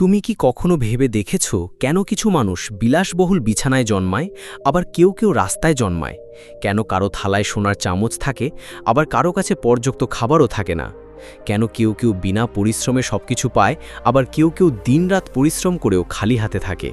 তুমি কি কখনো ভেবে দেখেছ কেন কিছু মানুষ বিলাসবহুল বিছানায় জন্মায়, আবার কেউ কেউ রাস্তায় জন্মায়? কেন কারও থালায় সোনার চামচ থাকে, আবার কারও কাছে পর্যাপ্ত খাবারও থাকে না? কেন কেউ কেউ বিনা পরিশ্রমে সবকিছু পায়, আবার কেউ কেউ দিনরাত পরিশ্রম করেও খালি হাতে থাকে?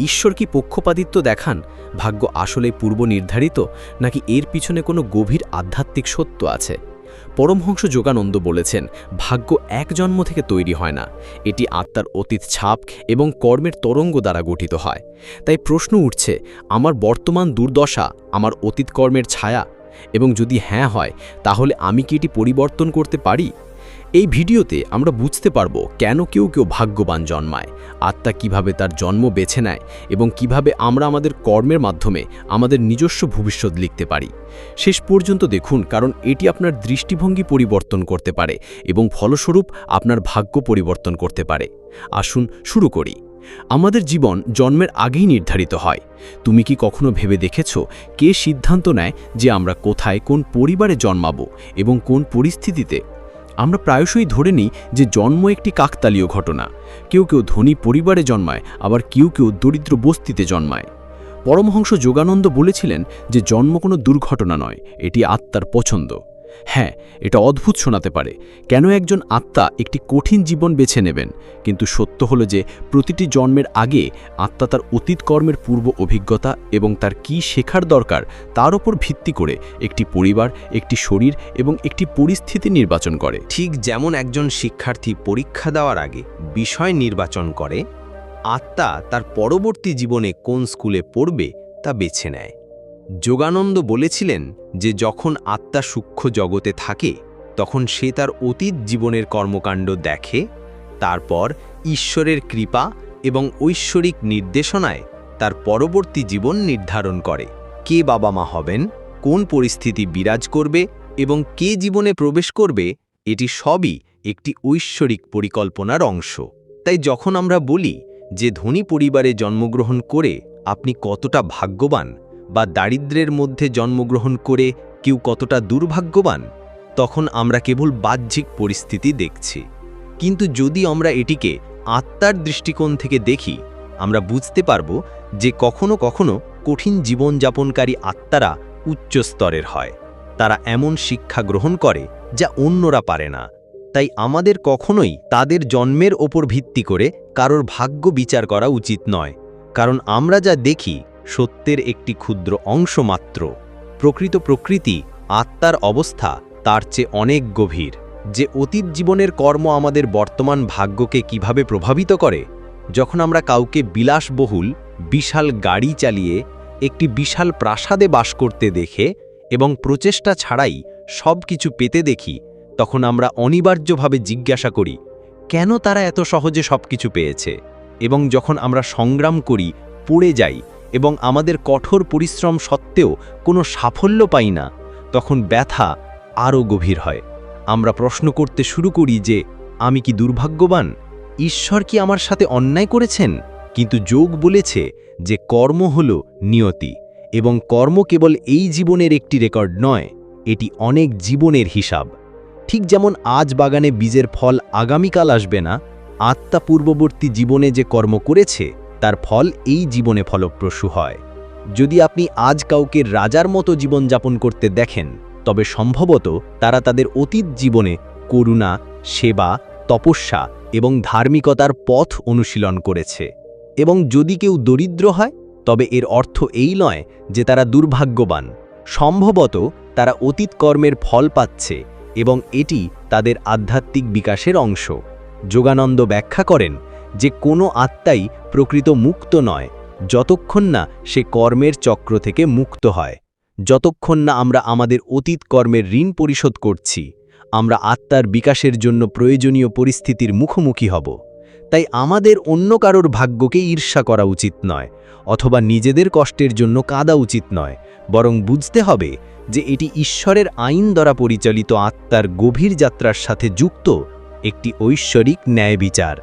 ঈশ্বর কি পক্ষপাতিত্ব দেখান? ভাগ্য আসলে পূর্ব নির্ধারিত নাকি এর পিছনে কোনো গভীর আধ্যাত্মিক সত্য আছে? পরমহংস যোগানন্দ বলেছেন, ভাগ্য এক জন্ম থেকে তৈরি হয় না। এটি আত্মার অতীত ছাপ এবং কর্মের তরঙ্গ দ্বারা গঠিত হয়। তাই প্রশ্ন উঠছে, আমার বর্তমান দুর্দশা আমার অতীত কর্মের ছায়া? এবং যদি হ্যাঁ হয়, তাহলে আমি কি এটি পরিবর্তন করতে পারি? এই ভিডিওতে আমরা বুঝতে পারব কেন কেউ কেউ ভাগ্যবান জন্মায়, আত্মা কীভাবে তার জন্ম বেছে নেয় এবং কীভাবে আমরা আমাদের কর্মের মাধ্যমে আমাদের নিজস্ব ভবিষ্যৎ লিখতে পারি। শেষ পর্যন্ত দেখুন, কারণ এটি আপনার দৃষ্টিভঙ্গি পরিবর্তন করতে পারে এবং ফলস্বরূপ আপনার ভাগ্য পরিবর্তন করতে পারে। আসুন শুরু করি। আমাদের জীবন জন্মের আগেই নির্ধারিত হয়। তুমি কি কখনো ভেবে দেখেছ কে সিদ্ধান্ত নেয় যে আমরা কোথায় কোন পরিবারে জন্মাবো এবং কোন পরিস্থিতিতে আমরা প্রায়শই ধরে নিই যে জন্ম একটি কাকতালীয় ঘটনা। কেউ কেউ ধনী পরিবারে জন্মায়, আবার কেউ কেউ দরিদ্র বস্তিতে জন্মায়। পরমহংস যোগানন্দ বলেছিলেন যে জন্ম কোনো দুর্ঘটনা নয়, এটি আত্মার পছন্দ। হ্যাঁ এটা অদ্ভুত শোনাতে পারে। কেন একজন আত্মা একটি কঠিন জীবন বেছে নেবেন? কিন্তু সত্য হলো যে, প্রতিটি জন্মের আগে আত্মা তার অতীত কর্মের পূর্ব অভিজ্ঞতা এবং তার কি শেখার দরকার তার ওপর ভিত্তি করে একটি পরিবার, একটি শরীর এবং একটি পরিস্থিতি নির্বাচন করে। ঠিক যেমন একজন শিক্ষার্থী পরীক্ষা দেওয়ার আগে বিষয় নির্বাচন করে, আত্মা তার পরবর্তী জীবনে কোন স্কুলে পড়বে তা বেছে নেয়। যোগানন্দ বলেছিলেন যে যখন আত্মা সূক্ষ্ম জগতে থাকে, তখন সে তার অতীত জীবনের কর্মকাণ্ড দেখে, তারপর ঈশ্বরের কৃপা এবং ঐশ্বরিক নির্দেশনায় তার পরবর্তী জীবন নির্ধারণ করে। কে বাবা মা হবেন, কোন পরিস্থিতি বিরাজ করবে এবং কে জীবনে প্রবেশ করবে, এটি সবই একটি ঐশ্বরিক পরিকল্পনার অংশ। তাই যখন আমরা বলি যে ধনী পরিবারে জন্মগ্রহণ করে আপনি কতটা ভাগ্যবান বা দারিদ্র্যের মধ্যে জন্মগ্রহণ করে কেউ কতটা দুর্ভাগ্যবান, তখন আমরা কেবল বাহ্যিক পরিস্থিতি দেখছি। কিন্তু যদি আমরা এটিকে আত্মার দৃষ্টিকোণ থেকে দেখি, আমরা বুঝতে পারব যে কখনো কখনো কঠিন জীবনযাপনকারী আত্মারা উচ্চ স্তরের হয়। তারা এমন শিক্ষা গ্রহণ করে যা অন্যরা পারে না। তাই আমাদের কখনোই তাদের জন্মের ওপর ভিত্তি করে কারোর ভাগ্য বিচার করা উচিত নয়। কারণ আমরা যা দেখি সত্যের একটি ক্ষুদ্র অংশ মাত্র। প্রকৃত প্রকৃতি, আত্মার অবস্থা তার চেয়ে অনেক গভীর। যে অতীত জীবনের কর্ম আমাদের বর্তমান ভাগ্যকে কীভাবে প্রভাবিত করে? যখন আমরা কাউকে বিলাসবহুল, বিশাল গাড়ি চালিয়ে, একটি বিশাল প্রাসাদে বাস করতে দেখে এবং প্রচেষ্টা ছাড়াই সব কিছু পেতে দেখি, তখন আমরা অনিবার্যভাবে জিজ্ঞাসা করি, কেন তারা এত সহজে সব কিছু পেয়েছে? এবং যখন আমরা সংগ্রাম করি, পড়ে যাই এবং আমাদের কঠোর পরিশ্রম সত্ত্বেও কোনো সাফল্য পাই না, তখন ব্যথা আরও গভীর হয়। আমরা প্রশ্ন করতে শুরু করি যে, আমি কি দুর্ভাগ্যবান? ঈশ্বর কি আমার সাথে অন্যায় করেছেন? কিন্তু যোগ বলেছে যে কর্ম হল নিয়তি, এবং কর্ম কেবল এই জীবনের একটি রেকর্ড নয়, এটি অনেক জীবনের হিসাব। ঠিক যেমন আজ বাগানে বীজের ফল আগামীকাল আসবে না, আত্মা পূর্ববর্তী জীবনে যে কর্ম করেছে তার ফল এই জীবনে ফলপ্রসূ হয়। যদি আপনি আজ কাউকে রাজার মতো জীবনযাপন করতে দেখেন, তবে সম্ভবত তারা তাদের অতীত জীবনে করুণা, সেবা, তপস্যা এবং ধার্মিকতার পথ অনুশীলন করেছে। এবং যদি কেউ দরিদ্র হয়, তবে এর অর্থ এই নয় যে তারা দুর্ভাগ্যবান। সম্ভবত তারা অতীত কর্মের ফল পাচ্ছে এবং এটি তাদের আধ্যাত্মিক বিকাশের অংশ। যোগানন্দ ব্যাখ্যা করেন যে কোনো আত্মাই প্রকৃত মুক্ত নয়, যতক্ষণ না সে কর্মের চক্র থেকে মুক্ত হয়। যতক্ষণ না আমরা আমাদের অতীত কর্মের ঋণ পরিশোধ করছি, আমরা আত্মার বিকাশের জন্য প্রয়োজনীয় পরিস্থিতির মুখোমুখি হব। তাই আমাদের অন্য কারোর ভাগ্যকে ঈর্ষা করা উচিত নয়, অথবা নিজেদের কষ্টের জন্য কাঁদা উচিত নয়, বরং বুঝতে হবে যে এটি ঈশ্বরের আইন দ্বারা পরিচালিত আত্মার গভীর যাত্রার সাথে যুক্ত একটি ঐশ্বরিক ন্যায় বিচার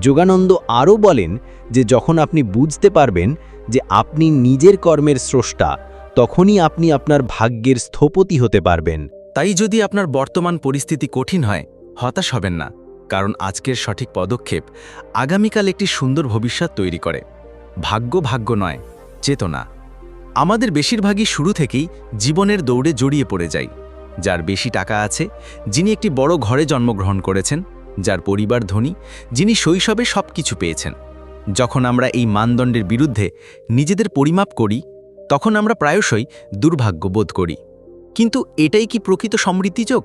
যোগানন্দ আরও বলেন যে যখন আপনি বুঝতে পারবেন যে আপনি নিজের কর্মের স্রষ্টা, তখনই আপনি আপনার ভাগ্যের স্থপতি হতে পারবেন। তাই যদি আপনার বর্তমান পরিস্থিতি কঠিন হয়, হতাশ হবেন না, কারণ আজকের সঠিক পদক্ষেপ আগামীকাল একটি সুন্দর ভবিষ্যৎ তৈরি করে। ভাগ্য ভাগ্য নয়, চেতনা। আমাদের বেশিরভাগই শুরু থেকেই জীবনের দৌড়ে জড়িয়ে পড়ে যাই। যার বেশি টাকা আছে, যিনি একটি বড় ঘরে জন্মগ্রহণ করেছেন যার পরিবার ধনী, যিনি শৈশবে সব কিছু পেয়েছেন। যখন আমরা এই মানদণ্ডের বিরুদ্ধে নিজেদের পরিমাপ করি, তখন আমরা প্রায়শই দুর্ভাগ্য বোধ করি। কিন্তু এটাই কি প্রকৃত সমৃদ্ধিযোগ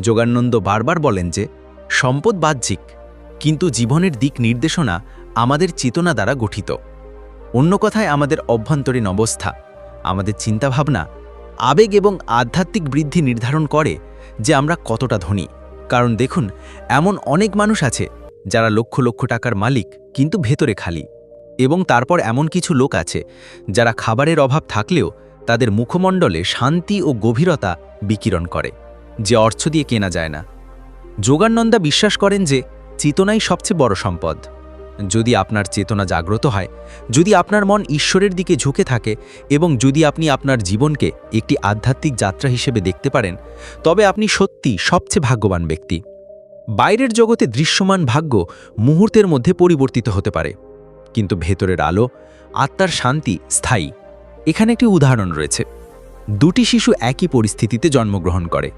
যোগানন্দ বারবার বলেন যে, সম্পদ বাহ্যিক, কিন্তু জীবনের দিক নির্দেশনা আমাদের চেতনা দ্বারা গঠিত। অন্য কথায়, আমাদের অভ্যন্তরীণ অবস্থা, আমাদের চিন্তাভাবনা, আবেগ এবং আধ্যাত্মিক বৃদ্ধি নির্ধারণ করে যে আমরা কতটা ধনী। কারণ দেখুন, এমন অনেক মানুষ আছে যারা লক্ষ লক্ষ টাকার মালিক, কিন্তু ভেতরে খালি। এবং তারপর এমন কিছু লোক আছে যারা খাবারের অভাব থাকলেও তাদের মুখমণ্ডলে শান্তি ও গভীরতা বিকিরণ করে, যে অর্থ দিয়ে কেনা যায় না। যোগানন্দা বিশ্বাস করেন যে, চেতনাই সবচেয়ে বড় সম্পদ। যদি আপনার চেতনা জাগ্রত হয়, যদি আপনার মন ঈশ্বরের দিকে ঝুঁকে থাকে এবং যদি আপনি আপনার জীবনকে একটি আধ্যাত্মিক যাত্রা হিসেবে দেখতে পারেন, তবে আপনি সত্যি সবচেয়ে ভাগ্যবান ব্যক্তি। বাইরের জগতে দৃশ্যমান ভাগ্য মুহূর্তের মধ্যে পরিবর্তিত হতে পারে, কিন্তু ভেতরের আলো, আত্মার শান্তি স্থায়ী। এখানে একটি উদাহরণ রয়েছে। দুটি শিশু একই পরিস্থিতিতে জন্মগ্রহণ করে।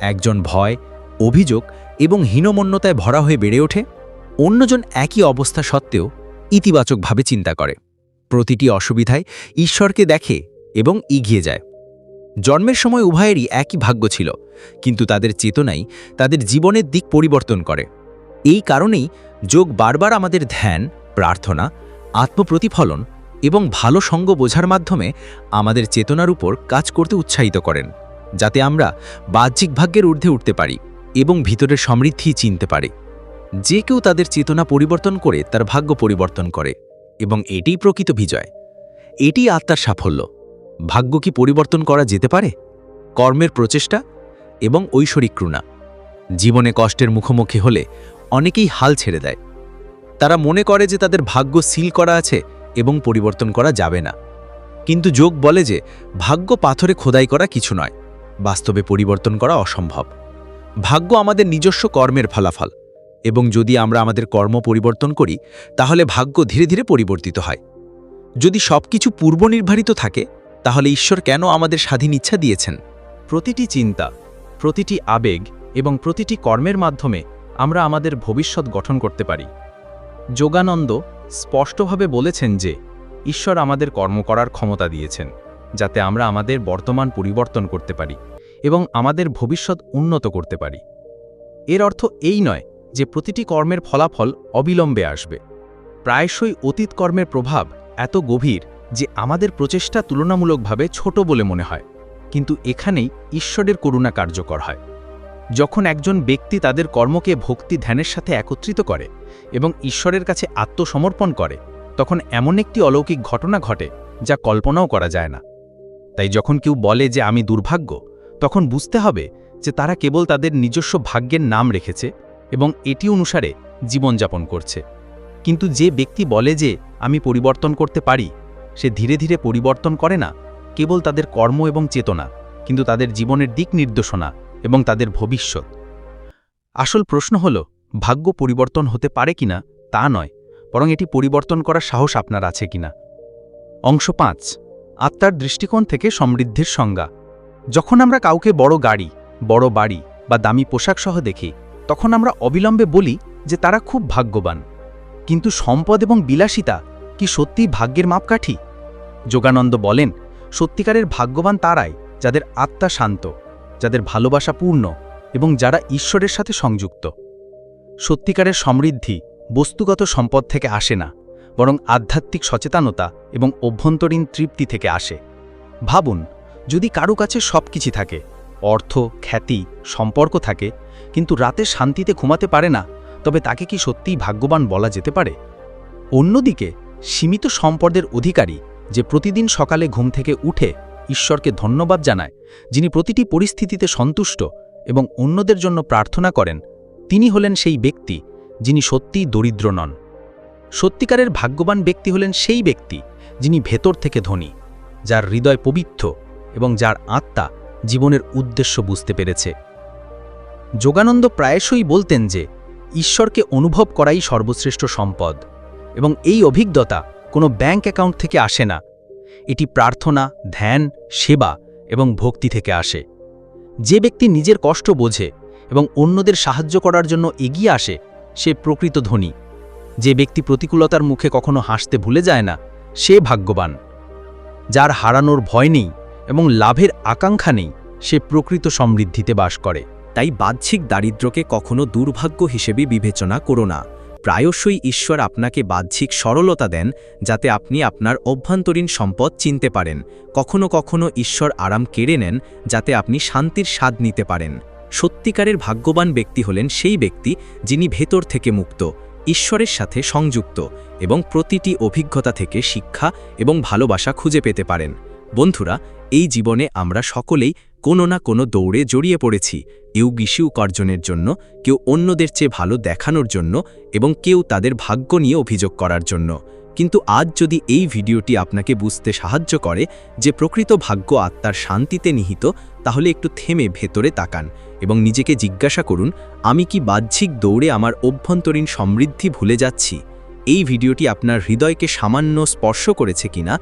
একজন ভয়, অভিযোগ এবং হীনমন্যতায় ভরা হয়ে বেড়ে ওঠে অন্যজন একই অবস্থা সত্ত্বেও ইতিবাচকভাবে চিন্তা করে। প্রতিটি অসুবিধায় ঈশ্বরকে দেখে এবং এগিয়ে যায়। জন্মের সময় উভয়েরই একই ভাগ্য ছিল, কিন্তু তাদের চেতনাই তাদের জীবনের দিক পরিবর্তন করে। এই কারণেই যোগ বারবার আমাদের ধ্যান, প্রার্থনা, আত্মপ্রতিফলন এবং ভালো সঙ্গ বোঝার মাধ্যমে আমাদের চেতনার উপর কাজ করতে উৎসাহিত করেন, যাতে আমরা বাহ্যিক ভাগ্যের ঊর্ধ্বে উঠতে পারি এবং ভিতরের সমৃদ্ধি চিনতে পারে। যে কেউ তাদের চেতনা পরিবর্তন করে তার ভাগ্য পরিবর্তন করে, এবং এটিই প্রকৃত বিজয়। এটি আত্মার সাফল্য। ভাগ্য কি পরিবর্তন করা যেতে পারে? কর্মের প্রচেষ্টা এবং ঐশ্বরিক ক্রুণা জীবনে কষ্টের মুখোমুখি হলে অনেকেই হাল ছেড়ে দেয়। তারা মনে করে যে তাদের ভাগ্য সিল করা আছে এবং পরিবর্তন করা যাবে না। কিন্তু যোগ বলে যে ভাগ্য পাথরে খোদাই করা কিছু নয়, বাস্তবে পরিবর্তন করা অসম্ভব। ভাগ্য আমাদের নিজস্ব কর্মের ফলাফল। এবং যদি আমরা আমাদের কর্ম পরিবর্তন করি, তাহলে ভাগ্য ধীরে ধীরে পরিবর্তিত হয়। যদি সবকিছু পূর্বনির্ধারিত থাকে, তাহলে ঈশ্বর কেন আমাদের স্বাধীন ইচ্ছা দিয়েছেন? প্রতিটি চিন্তা, প্রতিটি আবেগ এবং প্রতিটি কর্মের মাধ্যমে আমরা আমাদের ভবিষ্যৎ গঠন করতে পারি। যোগানন্দ স্পষ্টভাবে বলেছেন যে, ঈশ্বর আমাদের কর্ম করার ক্ষমতা দিয়েছেন, যাতে আমরা আমাদের বর্তমান পরিবর্তন করতে পারি এবং আমাদের ভবিষ্যৎ উন্নত করতে পারি। এর অর্থ এই নয় যে প্রতিটি কর্মের ফলাফল অবিলম্বে আসবে। প্রায়শই অতীত কর্মের প্রভাব এত গভীর যে আমাদের প্রচেষ্টা তুলনামূলকভাবে ছোট বলে মনে হয়। কিন্তু এখানেই ঈশ্বরের করুণা কার্যকর হয়। যখন একজন ব্যক্তি তাদের কর্মকে ভক্তি ধ্যানের সাথে একত্রিত করে এবং ঈশ্বরের কাছে আত্মসমর্পণ করে, তখন এমন একটি অলৌকিক ঘটনা ঘটে যা কল্পনাও করা যায় না। তাই যখন কেউ বলে যে আমি দুর্ভাগ্য, তখন বুঝতে হবে যে তারা কেবল তাদের নিজস্ব ভাগ্যের নাম রেখেছে এবং এটি অনুসারে জীবনযাপন করছে। কিন্তু যে ব্যক্তি বলে যে আমি পরিবর্তন করতে পারি, সে ধীরে ধীরে পরিবর্তন করে না, কেবল তাদের কর্ম এবং চেতনা, কিন্তু তাদের জীবনের দিক নির্দেশনা এবং তাদের ভবিষ্যৎ। আসল প্রশ্ন হল, ভাগ্য পরিবর্তন হতে পারে কিনা তা নয়, বরং এটি পরিবর্তন করার সাহস আপনার আছে কিনা। অংশ পাঁচ, আত্মার দৃষ্টিকোণ থেকে সমৃদ্ধির সংজ্ঞা। যখন আমরা কাউকে বড় গাড়ি, বড় বাড়ি বা দামি পোশাক সহ দেখি তখন আমরা অবিলম্বে বলি যে তারা খুব ভাগ্যবান। কিন্তু সম্পদ এবং বিলাসিতা কি সত্যিই ভাগ্যের মাপকাঠি? যোগানন্দ বলেন, সত্যিকারের ভাগ্যবান তারাই যাদের আত্মা শান্ত, যাদের ভালোবাসা পূর্ণ এবং যারা ঈশ্বরের সাথে সংযুক্ত। সত্যিকারের সমৃদ্ধি বস্তুগত সম্পদ থেকে আসে না, বরং আধ্যাত্মিক সচেতনতা এবং অভ্যন্তরীণ তৃপ্তি থেকে আসে। ভাবুন, যদি কারও কাছে সব কিছু থাকে, অর্থ, খ্যাতি, সম্পর্ক থাকে কিন্তু রাতে শান্তিতে ঘুমাতে পারে না, তবে তাকে কি সত্যিই ভাগ্যবান বলা যেতে পারে? অন্যদিকে, সীমিত সম্পদের অধিকারী যে প্রতিদিন সকালে ঘুম থেকে উঠে ঈশ্বরকে ধন্যবাদ জানায়, যিনি প্রতিটি পরিস্থিতিতে সন্তুষ্ট এবং অন্যদের জন্য প্রার্থনা করেন, তিনি হলেন সেই ব্যক্তি যিনি সত্যিই দরিদ্র নন। সত্যিকারের ভাগ্যবান ব্যক্তি হলেন সেই ব্যক্তি যিনি ভেতর থেকে ধনী, যার হৃদয় পবিত্র এবং যার আত্মা জীবনের উদ্দেশ্য বুঝতে পেরেছে। যোগানন্দ প্রায়শই বলতেন যে, ঈশ্বরকে অনুভব করাই সর্বশ্রেষ্ঠ সম্পদ এবং এই অভিজ্ঞতা কোনো ব্যাংক অ্যাকাউন্ট থেকে আসে না। এটি প্রার্থনা, ধ্যান, সেবা এবং ভক্তি থেকে আসে। যে ব্যক্তি নিজের কষ্ট বোঝে এবং অন্যদের সাহায্য করার জন্য এগিয়ে আসে, সে প্রকৃত ধনী। যে ব্যক্তি প্রতিকূলতার মুখে কখনো হাসতে ভুলে যায় না, সে ভাগ্যবান। যার হারানোর ভয় নেই এবং লাভের আকাঙ্ক্ষা নেই, সে প্রকৃত সমৃদ্ধিতে বাস করে। তাই বাহ্যিক দারিদ্র্যকে কখনো দুর্ভাগ্য হিসেবে বিবেচনা করো না। প্রায়শই ঈশ্বর আপনাকে বাহ্যিক সরলতা দেন, যাতে আপনি আপনার অভ্যন্তরীণ সম্পদ চিনতে পারেন। কখনো কখনো ঈশ্বর আরাম কেড়ে নেন, যাতে আপনি শান্তির স্বাদ নিতে পারেন। সত্যিকারের ভাগ্যবান ব্যক্তি হলেন সেই ব্যক্তি যিনি ভেতর থেকে মুক্ত, ঈশ্বরের সাথে সংযুক্ত এবং প্রতিটি অভিজ্ঞতা থেকে শিক্ষা এবং ভালোবাসা খুঁজে পেতে পারেন। বন্ধুরা, এই জীবনে আমরা সকলেই কোনো না কোনো দৌড়ে জড়িয়ে পড়েছি। কেউ গিসিউ অর্জনের জন্য, কেউ অন্যদের চেয়ে ভালো দেখানোর জন্য এবং কেউ তাদের ভাগ্য নিয়ে অভিযোগ করার জন্য। কিন্তু আজ যদি এই ভিডিওটি আপনাকে বুঝতে সাহায্য করে যে প্রকৃত ভাগ্য আত্মার শান্তিতে নিহিত, তাহলে একটু থেমে ভেতরে তাকান এবং নিজেকে জিজ্ঞাসা করুন, আমি কি বাহ্যিক দৌড়ে আমার অভ্যন্তরীণ সমৃদ্ধি ভুলে যাচ্ছি? এই ভিডিওটি আপনার হৃদয়কে সামান্য স্পর্শ করেছে কিনা,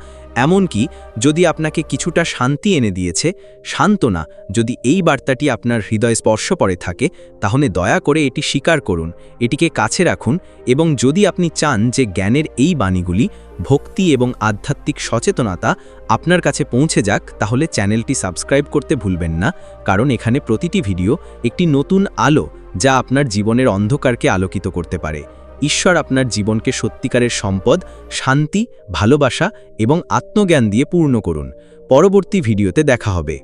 এমনকি যদি আপনাকে কিছুটা শান্তি এনে দিয়েছে, সান্ত্বনা যদি এই বার্তাটি আপনার হৃদয় স্পর্শ পরে থাকে, তাহলে দয়া করে এটি স্বীকার করুন, এটিকে কাছে রাখুন এবং যদি আপনি চান যে জ্ঞানের এই বাণীগুলি, ভক্তি এবং আধ্যাত্মিক সচেতনতা আপনার কাছে পৌঁছে যাক, তাহলে চ্যানেলটি সাবস্ক্রাইব করতে ভুলবেন না, কারণ এখানে প্রতিটি ভিডিও একটি নতুন আলো যা আপনার জীবনের অন্ধকারকে আলোকিত করতে পারে। ঈশ্বর আপনার জীবনকে সত্যিকারের সম্পদ, শান্তি, ভালোবাসা এবং আত্মজ্ঞান দিয়ে পূর্ণ করুন। পরবর্তী ভিডিওতে দেখা হবে।